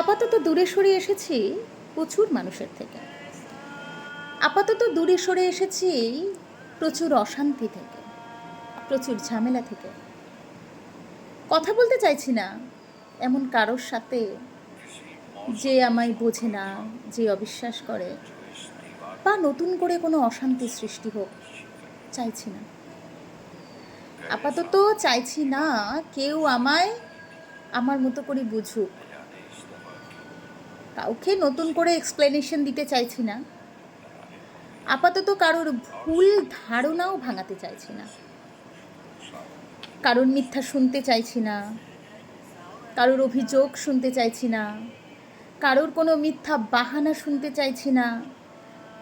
আপাতত দূরে সরে এসেছি প্রচুর মানুষের থেকে। আপাতত দূরে সরে এসেছি প্রচুর অশান্তি থেকে, প্রচুর ঝামেলা থেকে। কথা বলতে চাইছি না, এমন কারোর সাথে যে আমায় বোঝে না, যে অবিশ্বাস করে, বা নতুন করে কোনো অশান্তি সৃষ্টি হোক, চাইছি না। আপাতত চাইছি না কেউ আমায়, আমার মতো করে বুঝুক। কাউকে নতুন করে এক্সপ্লেনেশন দিতে চাইছি না। আপাতত কারোর ভুল ধারণাও ভাঙাতে চাইছি না। কারোর মিথ্যা শুনতে চাইছি না। কারোর অভিযোগ শুনতে চাইছি না। কারোর কোনো মিথ্যা বাহানা শুনতে চাইছি না।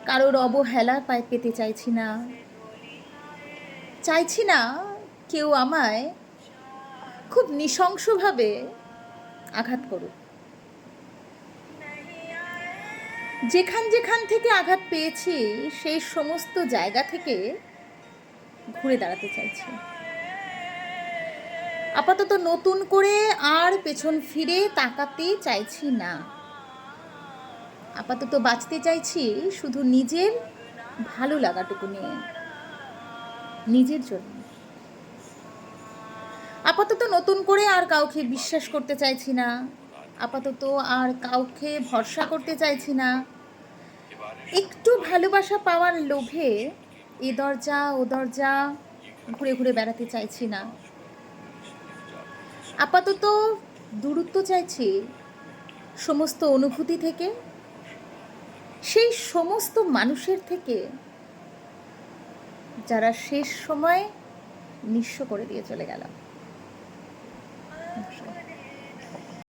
কারোর অবহেলা পায় পেতে চাইছি না। চাইছি না কেউ আমায় খুব নৃশংসভাবে আঘাত করুক। যেখান যেখান থেকে আঘাত পেয়েছি, সেই সমস্ত জায়গা থেকে ঘুরে দাঁড়াতে চাইছি। আপাতত নতুন করে আর পেছন ফিরে তাকাতে চাইছি না। আপাতত বাঁচতে চাইছি শুধু নিজের ভালো লাগাটুকু নিয়ে, নিজের জন্য। আপাতত নতুন করে আর কাউকে বিশ্বাস করতে চাইছি না। আপাতত আর কাউকে ভরসা করতে চাইছি না। একটু ভালোবাসা পাওয়ার লোভে এ দরজা, ও দরজা ঘুরে ঘুরে বেড়াতে চাইছি না। আপাতত দূরত্ব চাইছি সমস্ত অনুভূতি থেকে। সেই সমস্ত মানুষের থেকে যারা শেষ সময় নিঃস্ব করে দিয়ে চলে গেল। নমস্কার